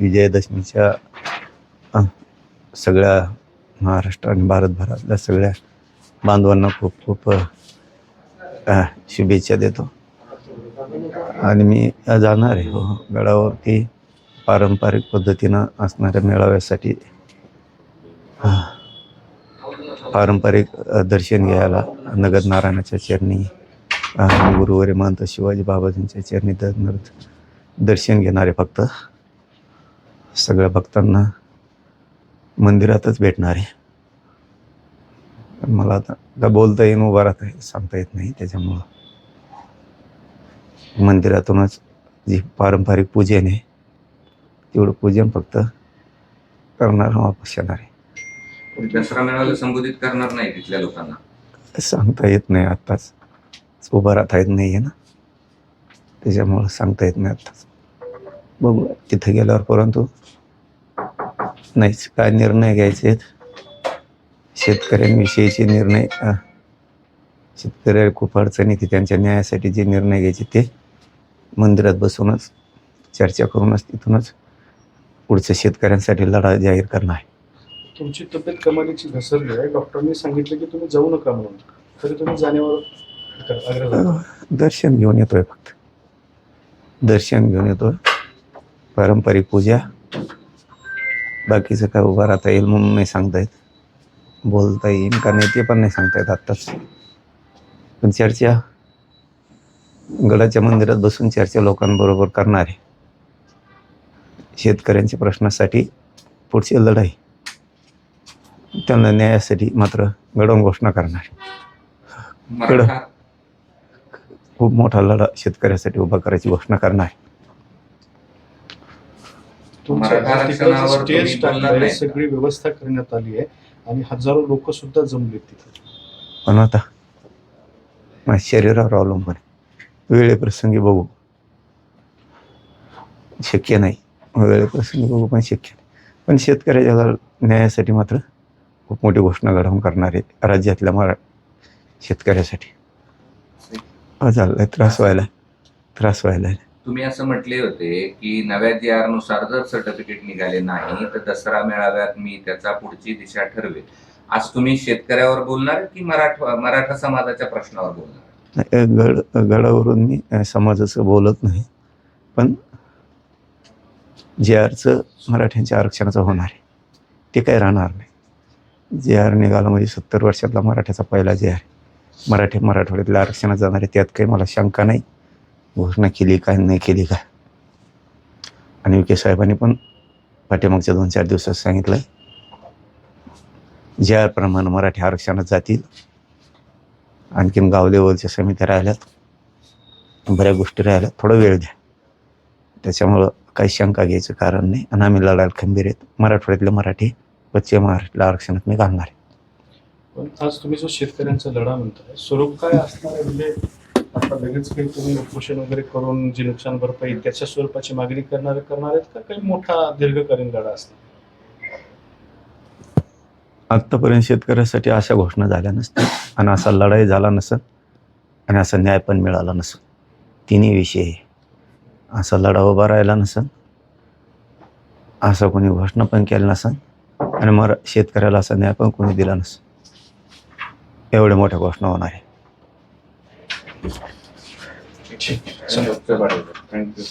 विजयादशमीच्या सगळ्या महाराष्ट्र आणि भारतभरातल्या सगळ्या बांधवांना खूप खूप शुभेच्छा देतो. आणि मी जाणार आहे हो गडावरती पारंपरिक पद्धतीनं असणाऱ्या मेळाव्यासाठी पारंपरिक दर्शन घ्यायला नगद नारायणाच्या चरणी गुरुवारी महंत शिवाजी बाबाजींच्या चरणी दर दर्शन घेणारे फक्त. सगळ्या भक्तांना मंदिरातच भेटणार आहे. मला आता आता बोलता येईन उभा राहता येईल सांगता येत नाही त्याच्यामुळं. मंदिरातूनच जी पारंपरिक पूजन आहे तेवढं पूजन फक्त करणार वापस येणार आहे. दसरा मेळाव्याला संबोधित करणार नाही तिथल्या लोकांना. सांगता येत नाही आत्ताच. उभा राहता येत नाही आहे ना. त्याच्यामुळं सांगता येत नाही आत्ताच. बघू तिथं गेल्यावर परंतु नाहीच. काय निर्णय घ्यायचे आहेत? शेतकऱ्यांविषयीचे निर्णय अ, शेतकऱ्या खूप अडचणी येते त्यांच्या न्यायासाठी जे निर्णय घ्यायचे ते मंदिरात बसूनच चर्चा करूनच तिथूनच पुढच्या शेतकऱ्यांसाठी लढा जाहीर करणार आहे. तुमची तब्येत कमालीची घसरली आहे. डॉक्टरांनी सांगितलं की तुम्ही जाऊ नका म्हणून. तरी तुम्ही जाण्यावर. दर्शन घेऊन येतोय फक्त. दर्शन घेऊन येतोय. पारंपरिक पूजा. बाकीचं काय उभा राहता येईल म्हणून नाही सांगता येत. बोलता येईल का नाही ते पण नाही सांगता येत आत्ताच. पण चर्चा गडाच्या मंदिरात बसून चर्चा लोकांबरोबर करणार. आहे शेतकऱ्यांच्या प्रश्नासाठी पुढची लढाई. त्यांना न्यायासाठी मात्र गडवून घोषणा करणार. मराठा. खूप मोठा लढा शेतकऱ्यासाठी उभा करायची घोषणा करणार. आहे. मराठा तिकडचं आरक्षणावर तुम्ही स्टेज बोलणार टाकलंय नाही. सगळी व्यवस्था करण्यात आली आहे आणि हजारो लोक सुद्धा जमले तिथे. पण आता माझ्या शरीरावर अवलंबून आहे. वेळेप्रसंगी बघू. शक्य नाही. वेळेप्रसंगी बघू पण शक्य नाही. पण शेतकऱ्याच्या न्यायासाठी मात्र खूप मोठी घोषणा घडवून करणार आहे राज्यातल्या मरा शेतकऱ्यासाठी. हा झालाय त्रास व्हायला त्रास व्हायला तुम्ही असं म्हटले होते की नव्या जी आरनुसार जर सर्टिफिकेट निघाले नाही तर दसरा मेळाव्यात मी त्याचा पुढची दिशा ठरवेल. आज तुम्ही शेतकऱ्यावर बोलणार की मराठा मराठा समाजाच्या प्रश्नावर बोलणार? गड गडावरून मी समाजाचं बोलत नाही पण जे आरचं मराठ्यांच्या आरक्षणाचं होणार आहे. ते काही राहणार नाही. जे आर निघाला म्हणजे सत्तर वर्षातला मराठ्याचा पहिला जे आर मराठी मराठवाड्यातल्या आरक्षणात जाणार आहे त्यात काही मला शंका नाही. घोषणा केली काय नाही केली काय? आणि विखे साहेबांनी पण पाठीमागच्या दोन चार दिवसात सांगितलं जे आर प्रमाणे मराठी आरक्षणात जातील आणखीन गाव लेवलच्या समित्या राहिल्यात बऱ्या गोष्टी राहिल्यात थोडा वेळ द्या. त्याच्यामुळं काही शंका घ्यायचं कारण नाही. आणि आम्ही लढायला खंबीर आहेत. मराठवाड्यातले मराठी पश्चिम महाराष्ट्राला आरक्षणात मी घालणार आहे. पण आज तुम्ही जो शेतकऱ्यांचा लढा म्हणताय स्वरूप काय असणार आहे? म्हणजे आता लगेच काही तुम्ही उपोषण वगैरे करून जी नुकसान भरपाई त्याच्या स्वरूपाची मागणी करणार करणार आहेत का? काही मोठा दीर्घकालीन लढा असणार आत्तापर्यंत शेतकऱ्यासाठी अशा घोषणा झाल्या नसतील आणि असा लढाई झाला नसत आणि असा न्याय पण मिळाला नसत तिन्ही विषय असा लढा उभा राहिला नसेल. असं कोणी घोषणा पण केलं नसेल आणि मग शेतकऱ्याला असा न्याय पण कोणी दिला नसेल. एवढ्या मोठ्या घोषणा होणार आहे. थँक्यू